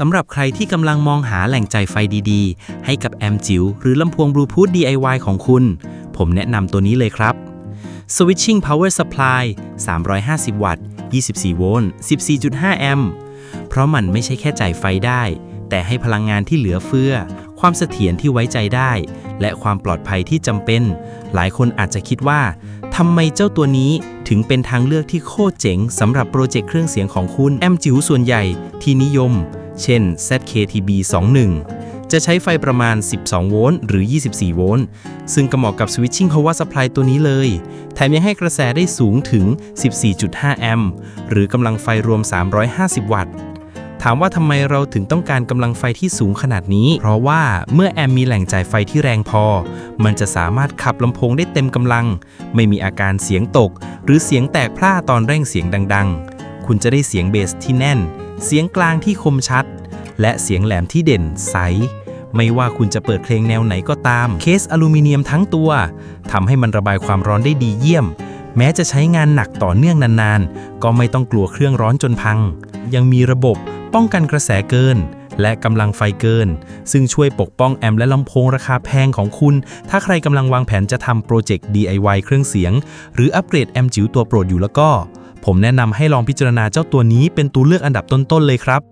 สำหรับใครที่กำลังมองหาแหล่งจ่ายไฟดีๆ ให้กับแอมจิ๋วหรือลำโพงบลูทูธ DIY ของคุณ ผมแนะนำตัวนี้เลยครับ Switching Power Supply 350 วัตต์ 24 โวลต์ 14.5 แอมป์ เพราะมันไม่ใช่แค่จ่ายไฟได้ แต่ให้พลังงานที่เหลือเฟือ ความเสถียรที่ไว้ใจได้ และความปลอดภัยที่จำเป็น หลายคนอาจจะคิดว่าทำไมเจ้าตัวนี้ถึงเป็นทางเลือกที่โคตรเจ๋งสำหรับโปรเจกต์เครื่องเสียงของคุณแอมจิ๋วส่วนใหญ่ที่นิยม เช่น ZKTB 21 จะใช้ไฟประมาณ 12 โวลต์หรือ 24 โวลต์ ซึ่งก็เหมาะกับ Switching Power Supply ตัวนี้เลย แถมยังให้กระแสได้สูงถึง 14.5 แอมป์ หรือกำลังไฟรวม 350 วัตต์ ถามว่าทำไมเราถึงต้องการกำลังไฟที่สูงขนาดนี้ เพราะว่าเมื่อแอมมีแหล่งจ่ายไฟที่แรงพอ มันจะสามารถขับลำโพงได้เต็มกำลัง ไม่มีอาการเสียงตก หรือเสียงแตกพร่าตอนเร่งเสียงดัง ๆ คุณจะได้เสียงเบสที่แน่น เสียงกลางที่คมชัด และเสียงแหลมที่เด่นใส ไม่ว่าคุณจะเปิดเพลงแนวไหนก็ตาม เคสอลูมิเนียมทั้งตัวทำให้มันระบายความร้อนได้ดีเยี่ยม แม้จะใช้งานหนักต่อเนื่องนานๆ ก็ไม่ต้องกลัวเครื่องร้อนจนพัง ยังมีระบบป้องกันกระแสเกิน และกำลังไฟเกิน ซึ่งช่วยปกป้องแอมและลำโพงราคาแพงของคุณ ถ้าใครกำลังวางแผนจะทำโปรเจกต์ DIY เครื่องเสียง หรืออัปเกรดแอมจิ๋วตัวโปรดอยู่แล้วก็ ผมแนะนำให้ลองพิจารณาเจ้าตัวนี้เป็นตัวเลือกอันดับต้นๆเลยครับ